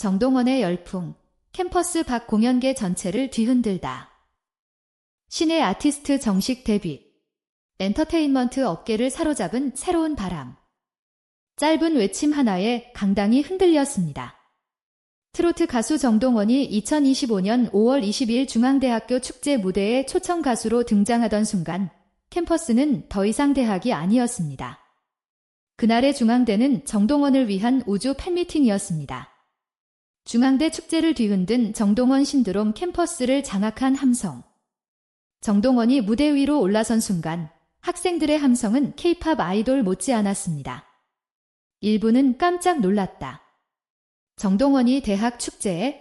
정동원의 열풍, 캠퍼스 밖 공연계 전체를 뒤흔들다. 신의 아티스트 정식 데뷔. 엔터테인먼트 업계를 사로잡은 새로운 바람. 짧은 외침 하나에 강당이 흔들렸습니다. 트로트 가수 정동원이 2025년 5월 22일 중앙대학교 축제 무대에 초청 가수로 등장하던 순간 캠퍼스는 더 이상 대학이 아니었습니다. 그날의 중앙대는 정동원을 위한 우주 팬미팅이었습니다. 중앙대 축제를 뒤흔든 정동원 신드롬 캠퍼스를 장악한 함성. 정동원이 무대 위로 올라선 순간 학생들의 함성은 케이팝 아이돌 못지않았습니다. 일부는 깜짝 놀랐다. 정동원이 대학 축제에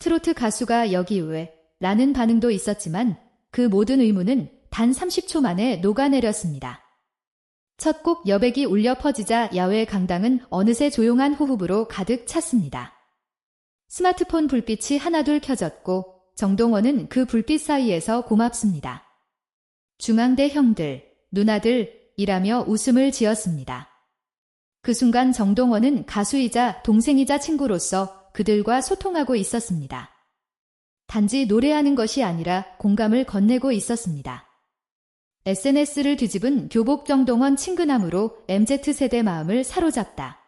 트로트 가수가 여기 왜? 라는 반응도 있었지만 그 모든 의문은 단 30초 만에 녹아내렸습니다. 첫 곡 여백이 울려 퍼지자 야외 강당은 어느새 조용한 호흡으로 가득 찼습니다. 스마트폰 불빛이 하나둘 켜졌고 정동원은 그 불빛 사이에서 고맙습니다. 중앙대 형들, 누나들 이라며 웃음을 지었습니다. 그 순간 정동원은 가수이자 동생이자 친구로서 그들과 소통하고 있었습니다. 단지 노래하는 것이 아니라 공감을 건네고 있었습니다. SNS를 뒤집은 교복 정동원 친근함으로 MZ세대 마음을 사로잡다.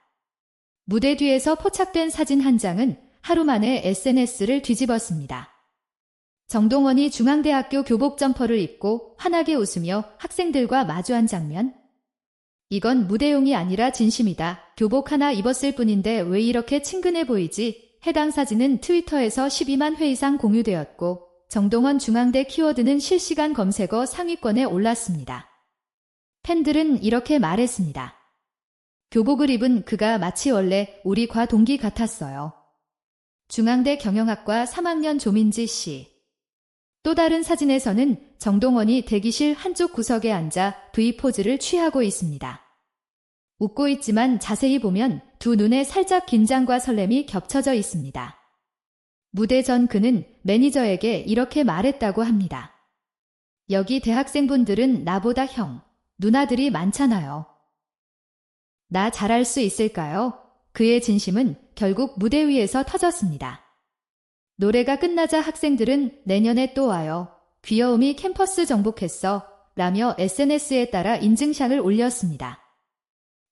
무대 뒤에서 포착된 사진 한 장은 하루 만에 SNS를 뒤집었습니다. 정동원이 중앙대학교 교복 점퍼를 입고 환하게 웃으며 학생들과 마주한 장면? 이건 무대용이 아니라 진심이다. 교복 하나 입었을 뿐인데 왜 이렇게 친근해 보이지? 해당 사진은 트위터에서 12만 회 이상 공유되었고 정동원 중앙대 키워드는 실시간 검색어 상위권에 올랐습니다. 팬들은 이렇게 말했습니다. 교복을 입은 그가 마치 원래 우리 과 동기 같았어요. 중앙대 경영학과 3학년 조민지 씨. 또 다른 사진에서는 정동원이 대기실 한쪽 구석에 앉아 V 포즈를 취하고 있습니다. 웃고 있지만 자세히 보면 두 눈에 살짝 긴장과 설렘이 겹쳐져 있습니다. 무대 전 그는 매니저에게 이렇게 말했다고 합니다. 여기 대학생분들은 나보다 형, 누나들이 많잖아요. 나 잘할 수 있을까요? 그의 진심은 결국 무대 위에서 터졌습니다. 노래가 끝나자 학생들은 내년에 또 와요. 귀여움이 캠퍼스 정복했어. 라며 SNS에 따라 인증샷을 올렸습니다.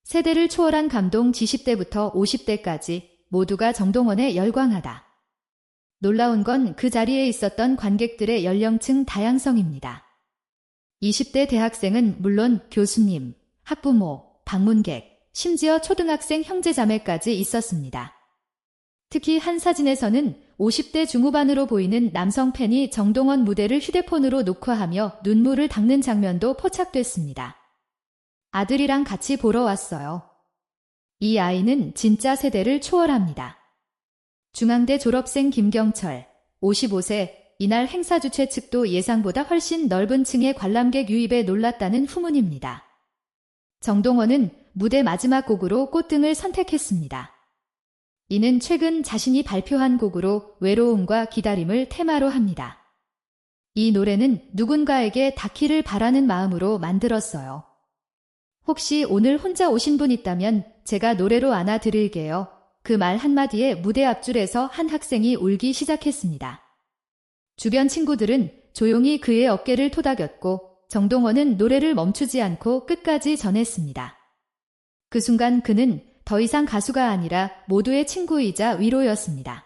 세대를 초월한 감동 20대부터 50대까지 모두가 정동원에 열광하다. 놀라운 건 그 자리에 있었던 관객들의 연령층 다양성입니다. 20대 대학생은 물론 교수님, 학부모, 방문객, 심지어 초등학생 형제자매까지 있었습니다. 특히 한 사진에서는 50대 중후반으로 보이는 남성 팬이 정동원 무대를 휴대폰으로 녹화하며 눈물을 닦는 장면도 포착됐습니다. 아들이랑 같이 보러 왔어요. 이 아이는 진짜 세대를 초월합니다. 중앙대 졸업생 김경철, 55세, 이날 행사 주최 측도 예상보다 훨씬 넓은 층의 관람객 유입에 놀랐다는 후문입니다. 정동원은 무대 마지막 곡으로 꽃등을 선택했습니다. 이는 최근 자신이 발표한 곡으로 외로움과 기다림을 테마로 합니다. 이 노래는 누군가에게 닿기를 바라는 마음으로 만들었어요. 혹시 오늘 혼자 오신 분 있다면 제가 노래로 안아드릴게요. 그 말 한마디에 무대 앞줄에서 한 학생이 울기 시작했습니다. 주변 친구들은 조용히 그의 어깨를 토닥였고 정동원은 노래를 멈추지 않고 끝까지 전했습니다. 그 순간 그는 더 이상 가수가 아니라 모두의 친구이자 위로였습니다.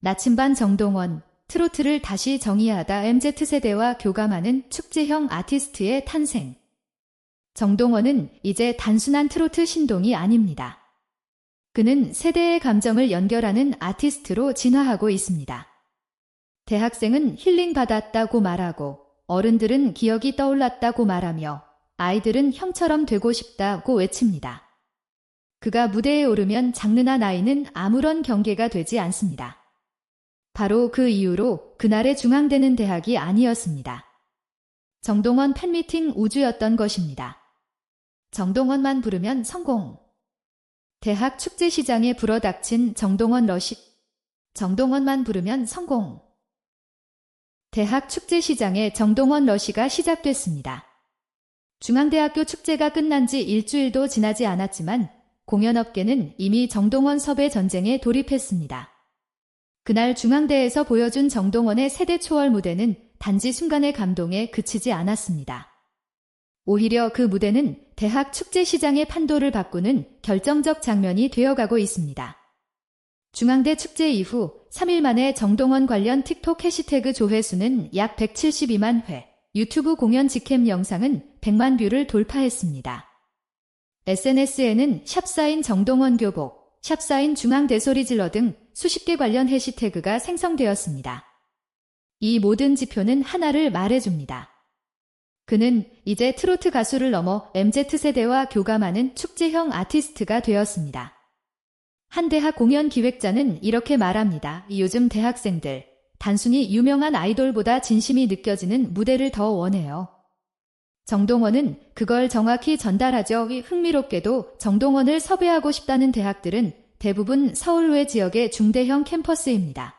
나침반 정동원, 트로트를 다시 정의하다 MZ세대와 교감하는 축제형 아티스트의 탄생. 정동원은 이제 단순한 트로트 신동이 아닙니다. 그는 세대의 감정을 연결하는 아티스트로 진화하고 있습니다. 대학생은 힐링 받았다고 말하고 어른들은 기억이 떠올랐다고 말하며 아이들은 형처럼 되고 싶다고 외칩니다. 그가 무대에 오르면 장르나 나이는 아무런 경계가 되지 않습니다. 바로 그 이유로 그날의 중앙되는 대학이 아니었습니다. 정동원 팬미팅 우주였던 것입니다. 정동원만 부르면 성공. 대학 축제 시장에 불어닥친 정동원 러시. 정동원만 부르면 성공. 대학 축제 시장에 정동원 러시가 시작됐습니다. 중앙대학교 축제가 끝난 지 일주일도 지나지 않았지만 공연업계는 이미 정동원 섭외 전쟁에 돌입했습니다. 그날 중앙대에서 보여준 정동원의 세대 초월 무대는 단지 순간의 감동에 그치지 않았습니다. 오히려 그 무대는 대학 축제 시장의 판도를 바꾸는 결정적 장면이 되어가고 있습니다. 중앙대 축제 이후 3일 만에 정동원 관련 틱톡 해시태그 조회수는 약 172만 회, 유튜브 공연 직캠 영상은 100만 뷰를 돌파했습니다. SNS에는 샵사인 정동원 교복, 샵사인 중앙대 소리 질러 등 수십 개 관련 해시태그가 생성되었습니다. 이 모든 지표는 하나를 말해줍니다. 그는 이제 트로트 가수를 넘어 MZ세대와 교감하는 축제형 아티스트가 되었습니다. 한 대학 공연 기획자는 이렇게 말합니다. 요즘 대학생들, 단순히 유명한 아이돌보다 진심이 느껴지는 무대를 더 원해요. 정동원은 그걸 정확히 전달하죠. 흥미롭게도 정동원을 섭외하고 싶다는 대학들은 대부분 서울 외 지역의 중대형 캠퍼스입니다.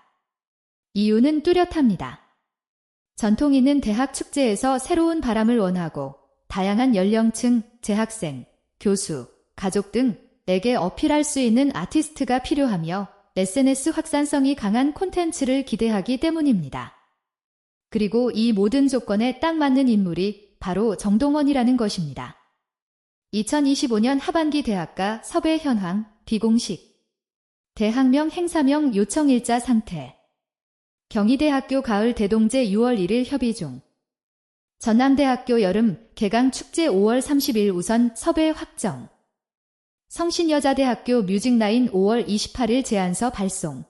이유는 뚜렷합니다. 전통 있는 대학 축제에서 새로운 바람을 원하고 다양한 연령층, 재학생, 교수, 가족 등에게 어필할 수 있는 아티스트가 필요하며 SNS 확산성이 강한 콘텐츠를 기대하기 때문입니다. 그리고 이 모든 조건에 딱 맞는 인물이 바로 정동원이라는 것입니다. 2025년 하반기 대학가 섭외 현황 비공식 대학명 행사명 요청 일자 상태 경희대학교 가을 대동제 6월 1일 협의 중 전남대학교 여름 개강 축제 5월 30일 우선 섭외 확정 성신여자대학교 뮤직나인 5월 28일 제안서 발송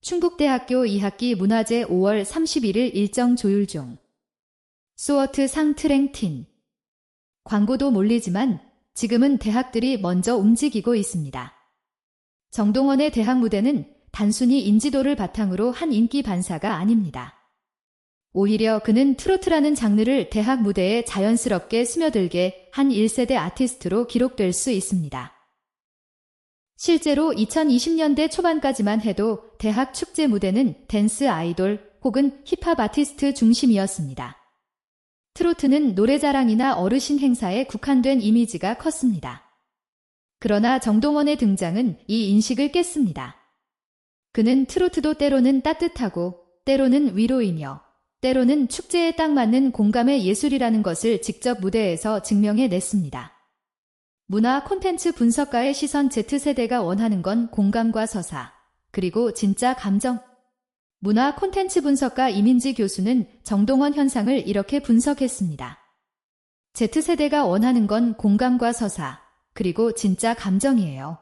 충북대학교 2학기 문화재 5월 31일 일정 조율 중 스워트 상 트랭틴 광고도 몰리지만 지금은 대학들이 먼저 움직이고 있습니다. 정동원의 대학 무대는 단순히 인지도를 바탕으로 한 인기 반사가 아닙니다. 오히려 그는 트로트라는 장르를 대학 무대에 자연스럽게 스며들게 한 1세대 아티스트로 기록될 수 있습니다. 실제로 2020년대 초반까지만 해도 대학 축제 무대는 댄스 아이돌 혹은 힙합 아티스트 중심이었습니다. 트로트는 노래자랑이나 어르신 행사에 국한된 이미지가 컸습니다. 그러나 정동원의 등장은 이 인식을 깼습니다. 그는 트로트도 때로는 따뜻하고 때로는 위로이며 때로는 축제에 딱 맞는 공감의 예술이라는 것을 직접 무대에서 증명해 냈습니다. 문화 콘텐츠 분석가의 시선 Z세대가 원하는 건 공감과 서사, 그리고 진짜 감정, 문화 콘텐츠 분석가 이민지 교수는 정동원 현상을 이렇게 분석했습니다. Z세대가 원하는 건 공감과 서사, 그리고 진짜 감정이에요.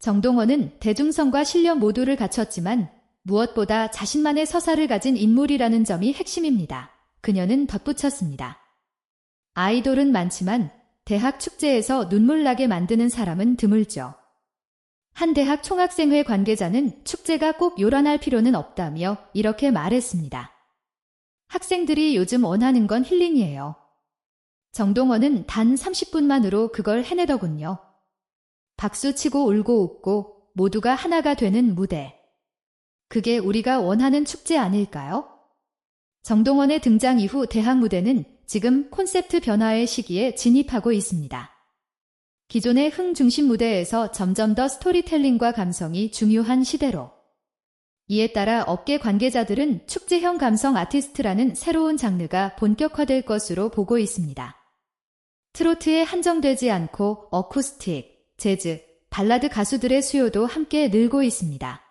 정동원은 대중성과 실력 모두를 갖췄지만 무엇보다 자신만의 서사를 가진 인물이라는 점이 핵심입니다. 그녀는 덧붙였습니다. 아이돌은 많지만 대학 축제에서 눈물 나게 만드는 사람은 드물죠. 한 대학 총학생회 관계자는 축제가 꼭 요란할 필요는 없다며 이렇게 말했습니다. 학생들이 요즘 원하는 건 힐링이에요. 정동원은 단 30분만으로 그걸 해내더군요. 박수치고 울고 웃고 모두가 하나가 되는 무대. 그게 우리가 원하는 축제 아닐까요? 정동원의 등장 이후 대학 무대는 지금 콘셉트 변화의 시기에 진입하고 있습니다. 기존의 흥 중심 무대에서 점점 더 스토리텔링과 감성이 중요한 시대로. 이에 따라 업계 관계자들은 축제형 감성 아티스트라는 새로운 장르가 본격화될 것으로 보고 있습니다. 트로트에 한정되지 않고 어쿠스틱, 재즈, 발라드 가수들의 수요도 함께 늘고 있습니다.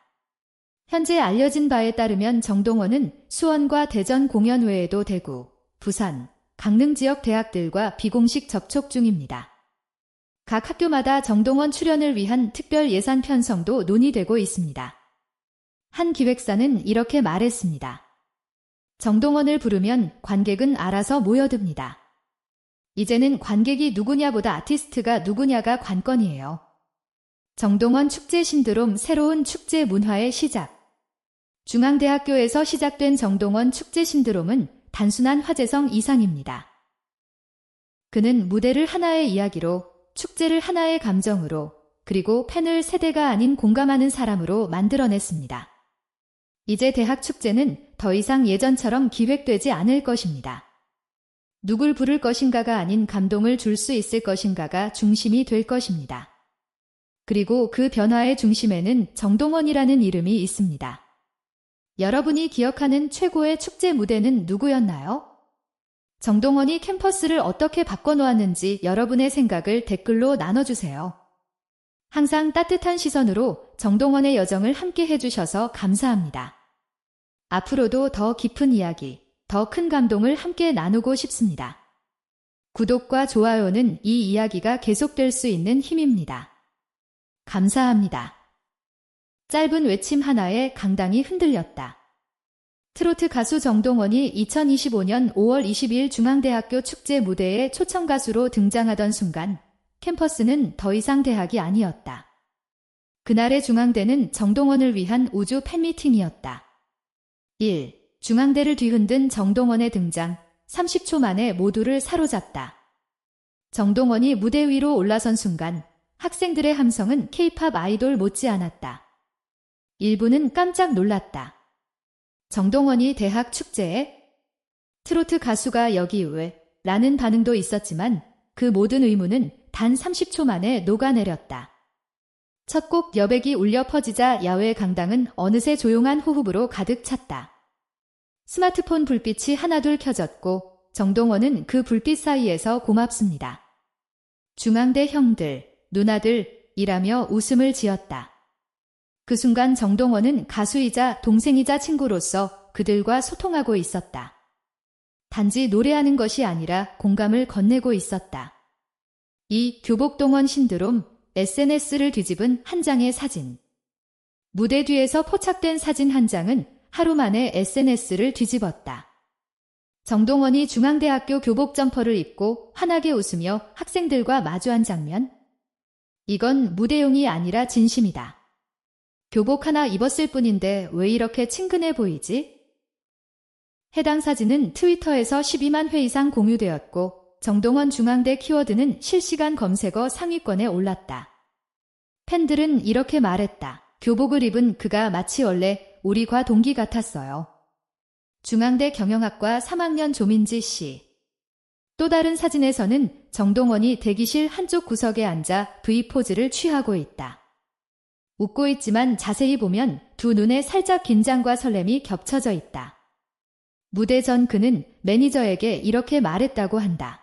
현재 알려진 바에 따르면 정동원은 수원과 대전 공연 외에도 대구, 부산, 강릉 지역 대학들과 비공식 접촉 중입니다. 각 학교마다 정동원 출연을 위한 특별 예산 편성도 논의되고 있습니다. 한 기획사는 이렇게 말했습니다. 정동원을 부르면 관객은 알아서 모여듭니다. 이제는 관객이 누구냐보다 아티스트가 누구냐가 관건이에요. 정동원 축제 신드롬 새로운 축제 문화의 시작. 중앙대학교에서 시작된 정동원 축제 신드롬은 단순한 화제성 이상입니다. 그는 무대를 하나의 이야기로 축제를 하나의 감정으로 그리고 팬을 세대가 아닌 공감하는 사람으로 만들어냈습니다. 이제 대학 축제는 더 이상 예전처럼 기획되지 않을 것입니다. 누굴 부를 것인가가 아닌 감동을 줄 수 있을 것인가가 중심이 될 것입니다. 그리고 그 변화의 중심에는 정동원이라는 이름이 있습니다. 여러분이 기억하는 최고의 축제 무대는 누구였나요? 정동원이 캠퍼스를 어떻게 바꿔놓았는지 여러분의 생각을 댓글로 나눠주세요. 항상 따뜻한 시선으로 정동원의 여정을 함께 해주셔서 감사합니다. 앞으로도 더 깊은 이야기, 더 큰 감동을 함께 나누고 싶습니다. 구독과 좋아요는 이 이야기가 계속될 수 있는 힘입니다. 감사합니다. 짧은 외침 하나에 강당이 흔들렸다. 트로트 가수 정동원이 2025년 5월 20일 중앙대학교 축제 무대에 초청 가수로 등장하던 순간 캠퍼스는 더 이상 대학이 아니었다. 그날의 중앙대는 정동원을 위한 우주 팬미팅이었다. 1. 중앙대를 뒤흔든 정동원의 등장 30초 만에 모두를 사로잡다. 정동원이 무대 위로 올라선 순간 학생들의 함성은 케이팝 아이돌 못지않았다. 일부는 깜짝 놀랐다. 정동원이 대학 축제에 트로트 가수가 여기 왜? 라는 반응도 있었지만 그 모든 의문은 단 30초 만에 녹아내렸다. 첫 곡 여백이 울려 퍼지자 야외 강당은 어느새 조용한 호흡으로 가득 찼다. 스마트폰 불빛이 하나둘 켜졌고 정동원은 그 불빛 사이에서 고맙습니다. 중앙대 형들, 누나들 이라며 웃음을 지었다. 그 순간 정동원은 가수이자 동생이자 친구로서 그들과 소통하고 있었다. 단지 노래하는 것이 아니라 공감을 건네고 있었다. 이 교복동원 신드롬 SNS를 뒤집은 한 장의 사진. 무대 뒤에서 포착된 사진 한 장은 하루 만에 SNS를 뒤집었다. 정동원이 중앙대학교 교복 점퍼를 입고 환하게 웃으며 학생들과 마주한 장면. 이건 무대용이 아니라 진심이다. 교복 하나 입었을 뿐인데 왜 이렇게 친근해 보이지? 해당 사진은 트위터에서 12만 회 이상 공유되었고 정동원 중앙대 키워드는 실시간 검색어 상위권에 올랐다. 팬들은 이렇게 말했다. 교복을 입은 그가 마치 원래 우리과 동기 같았어요. 중앙대 경영학과 3학년 조민지 씨. 또 다른 사진에서는 정동원이 대기실 한쪽 구석에 앉아 V포즈를 취하고 있다. 웃고 있지만 자세히 보면 두 눈에 살짝 긴장과 설렘이 겹쳐져 있다. 무대 전 그는 매니저에게 이렇게 말했다고 한다.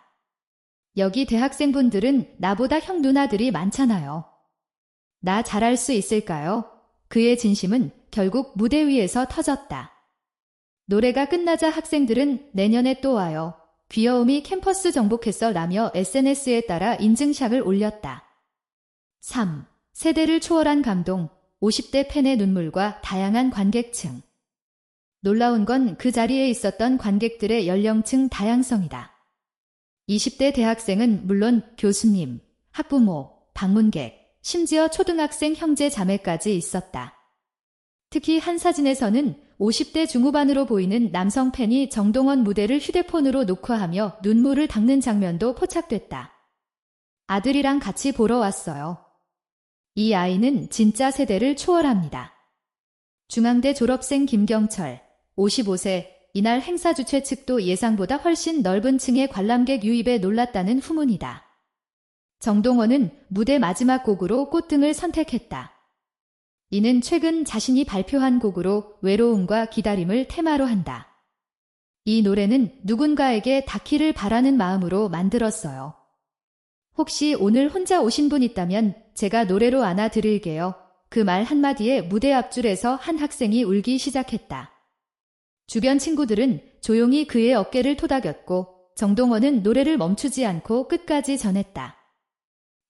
여기 대학생분들은 나보다 형 누나들이 많잖아요. 나 잘할 수 있을까요? 그의 진심은 결국 무대 위에서 터졌다. 노래가 끝나자 학생들은 내년에 또 와요. 귀여움이 캠퍼스 정복했어 라며 SNS에 따라 인증샷을 올렸다. 3. 세대를 초월한 감동, 50대 팬의 눈물과 다양한 관객층. 놀라운 건 그 자리에 있었던 관객들의 연령층 다양성이다. 20대 대학생은 물론 교수님, 학부모, 방문객, 심지어 초등학생 형제 자매까지 있었다. 특히 한 사진에서는 50대 중후반으로 보이는 남성 팬이 정동원 무대를 휴대폰으로 녹화하며 눈물을 닦는 장면도 포착됐다. 아들이랑 같이 보러 왔어요. 이 아이는 진짜 세대를 초월합니다. 중앙대 졸업생 김경철, 55세, 이날 행사 주최 측도 예상보다 훨씬 넓은 층의 관람객 유입에 놀랐다는 후문이다. 정동원은 무대 마지막 곡으로 꽃등을 선택했다. 이는 최근 자신이 발표한 곡으로 외로움과 기다림을 테마로 한다. 이 노래는 누군가에게 닿기를 바라는 마음으로 만들었어요. 혹시 오늘 혼자 오신 분 있다면 제가 노래로 안아 드릴게요. 그 말 한마디에 무대 앞줄에서 한 학생이 울기 시작했다. 주변 친구들은 조용히 그의 어깨를 토닥였고 정동원은 노래를 멈추지 않고 끝까지 전했다.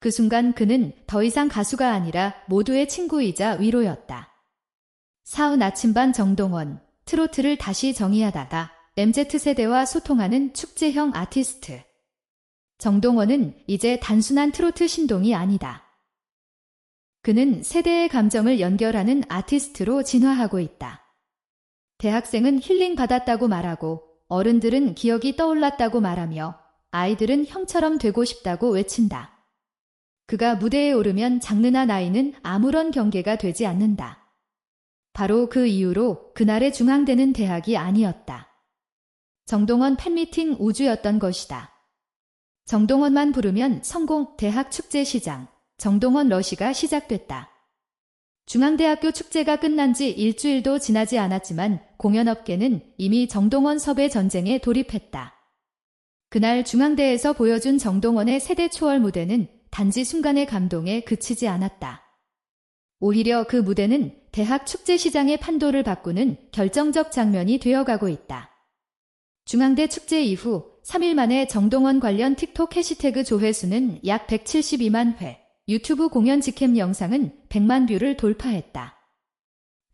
그 순간 그는 더 이상 가수가 아니라 모두의 친구이자 위로였다. 사은 아침반 정동원, 트로트를 다시 정의하다가 MZ세대와 소통하는 축제형 아티스트. 정동원은 이제 단순한 트로트 신동이 아니다. 그는 세대의 감정을 연결하는 아티스트로 진화하고 있다. 대학생은 힐링 받았다고 말하고 어른들은 기억이 떠올랐다고 말하며 아이들은 형처럼 되고 싶다고 외친다. 그가 무대에 오르면 장르나 나이는 아무런 경계가 되지 않는다. 바로 그 이유로 그날의 중앙대는 대학이 아니었다. 정동원 팬미팅 우주였던 것이다. 정동원만 부르면 성공 대학 축제 시장, 정동원 러시가 시작됐다. 중앙대학교 축제가 끝난 지 일주일도 지나지 않았지만 공연업계는 이미 정동원 섭외 전쟁에 돌입했다. 그날 중앙대에서 보여준 정동원의 세대 초월 무대는 단지 순간의 감동에 그치지 않았다. 오히려 그 무대는 대학 축제 시장의 판도를 바꾸는 결정적 장면이 되어가고 있다. 중앙대 축제 이후 3일 만에 정동원 관련 틱톡 해시태그 조회수는 약 172만 회, 유튜브 공연 직캠 영상은 100만 뷰를 돌파했다.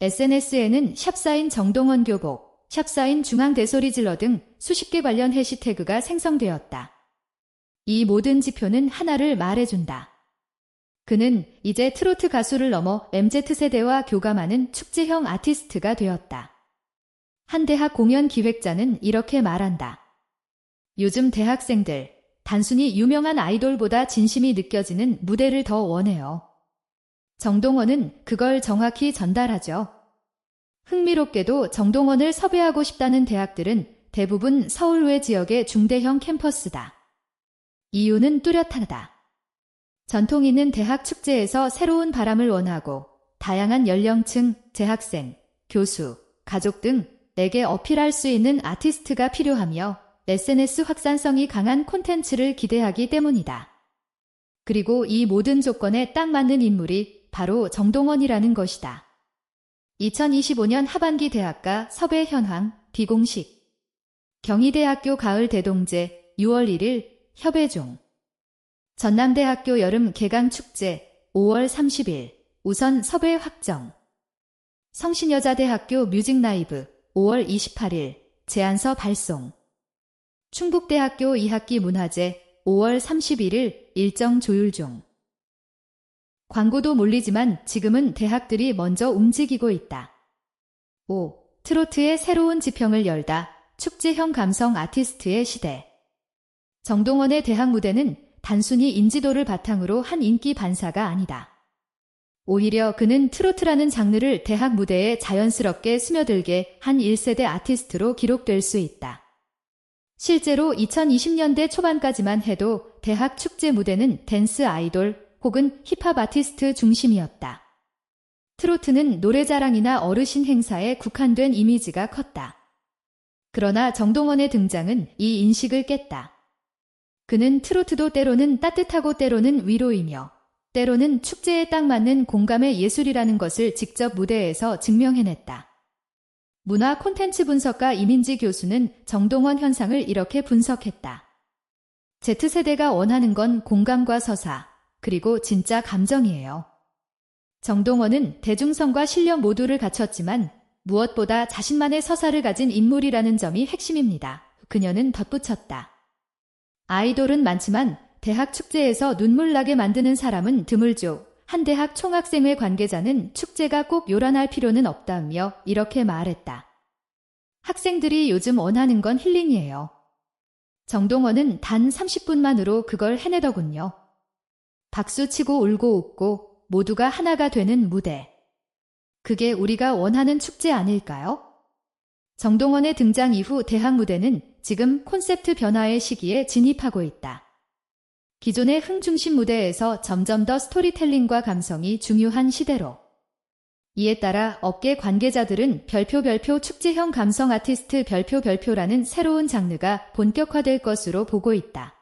SNS에는 샵사인 정동원 교복, 샵사인 중앙 대 소리 질러 등 수십 개 관련 해시태그가 생성되었다. 이 모든 지표는 하나를 말해준다. 그는 이제 트로트 가수를 넘어 MZ세대와 교감하는 축제형 아티스트가 되었다. 한 대학 공연 기획자는 이렇게 말한다. 요즘 대학생들, 단순히 유명한 아이돌보다 진심이 느껴지는 무대를 더 원해요. 정동원은 그걸 정확히 전달하죠. 흥미롭게도 정동원을 섭외하고 싶다는 대학들은 대부분 서울 외 지역의 중대형 캠퍼스다. 이유는 뚜렷하다. 전통 있는 대학 축제에서 새로운 바람을 원하고 다양한 연령층, 재학생, 교수, 가족 등에게 어필할 수 있는 아티스트가 필요하며 SNS 확산성이 강한 콘텐츠를 기대하기 때문이다. 그리고 이 모든 조건에 딱 맞는 인물이 바로 정동원이라는 것이다. 2025년 하반기 대학가 섭외 현황 비공식 경희대학교 가을 대동제 6월 1일 협의 중 전남대학교 여름 개강 축제 5월 30일 우선 섭외 확정 성신여자대학교 뮤직라이브 5월 28일 제안서 발송 충북대학교 2학기 문화제 5월 31일 일정 조율 중 광고도 몰리지만 지금은 대학들이 먼저 움직이고 있다. 5. 트로트의 새로운 지평을 열다. 축제형 감성 아티스트의 시대. 정동원의 대학 무대는 단순히 인지도를 바탕으로 한 인기 반사가 아니다. 오히려 그는 트로트라는 장르를 대학 무대에 자연스럽게 스며들게 한 1세대 아티스트로 기록될 수 있다. 실제로 2020년대 초반까지만 해도 대학 축제 무대는 댄스 아이돌 혹은 힙합 아티스트 중심이었다. 트로트는 노래자랑이나 어르신 행사에 국한된 이미지가 컸다. 그러나 정동원의 등장은 이 인식을 깼다. 그는 트로트도 때로는 따뜻하고 때로는 위로이며 때로는 축제에 딱 맞는 공감의 예술이라는 것을 직접 무대에서 증명해냈다. 문화 콘텐츠 분석가 이민지 교수는 정동원 현상을 이렇게 분석했다. Z세대가 원하는 건 공감과 서사, 그리고 진짜 감정이에요. 정동원은 대중성과 실력 모두를 갖췄지만 무엇보다 자신만의 서사를 가진 인물이라는 점이 핵심입니다. 그녀는 덧붙였다. 아이돌은 많지만 대학 축제에서 눈물 나게 만드는 사람은 드물죠. 한 대학 총학생회 관계자는 축제가 꼭 요란할 필요는 없다며 이렇게 말했다. 학생들이 요즘 원하는 건 힐링이에요. 정동원은 단 30분만으로 그걸 해내더군요. 박수 치고 울고 웃고 모두가 하나가 되는 무대. 그게 우리가 원하는 축제 아닐까요? 정동원의 등장 이후 대학 무대는 지금 콘셉트 변화의 시기에 진입하고 있다. 기존의 흥중심 무대에서 점점 더 스토리텔링과 감성이 중요한 시대로. 이에 따라 업계 관계자들은 별표 별표 축제형 감성 아티스트 별표 별표라는 새로운 장르가 본격화될 것으로 보고 있다.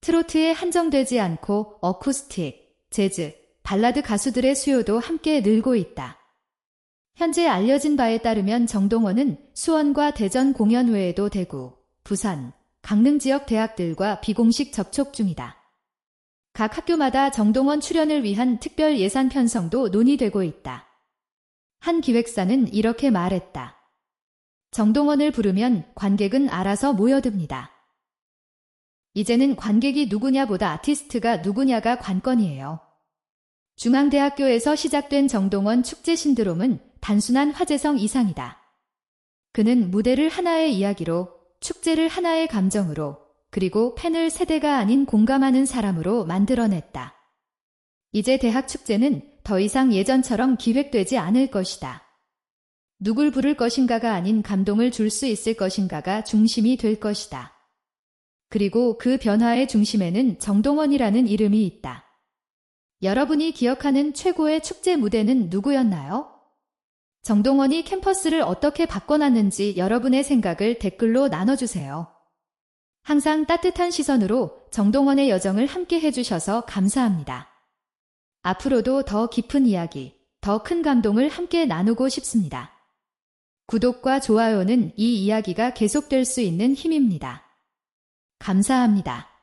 트로트에 한정되지 않고 어쿠스틱, 재즈, 발라드 가수들의 수요도 함께 늘고 있다. 현재 알려진 바에 따르면 정동원은 수원과 대전 공연 외에도 대구, 부산, 강릉 지역 대학들과 비공식 접촉 중이다. 각 학교마다 정동원 출연을 위한 특별 예산 편성도 논의되고 있다. 한 기획사는 이렇게 말했다. 정동원을 부르면 관객은 알아서 모여듭니다. 이제는 관객이 누구냐보다 아티스트가 누구냐가 관건이에요. 중앙대학교에서 시작된 정동원 축제 신드롬은 단순한 화제성 이상이다. 그는 무대를 하나의 이야기로, 축제를 하나의 감정으로, 그리고 팬을 세대가 아닌 공감하는 사람으로 만들어냈다. 이제 대학 축제는 더 이상 예전처럼 기획되지 않을 것이다. 누굴 부를 것인가가 아닌 감동을 줄 수 있을 것인가가 중심이 될 것이다. 그리고 그 변화의 중심에는 정동원이라는 이름이 있다. 여러분이 기억하는 최고의 축제 무대는 누구였나요? 정동원이 캠퍼스를 어떻게 바꿔놨는지 여러분의 생각을 댓글로 나눠주세요. 항상 따뜻한 시선으로 정동원의 여정을 함께 해주셔서 감사합니다. 앞으로도 더 깊은 이야기, 더 큰 감동을 함께 나누고 싶습니다. 구독과 좋아요는 이 이야기가 계속될 수 있는 힘입니다. 감사합니다.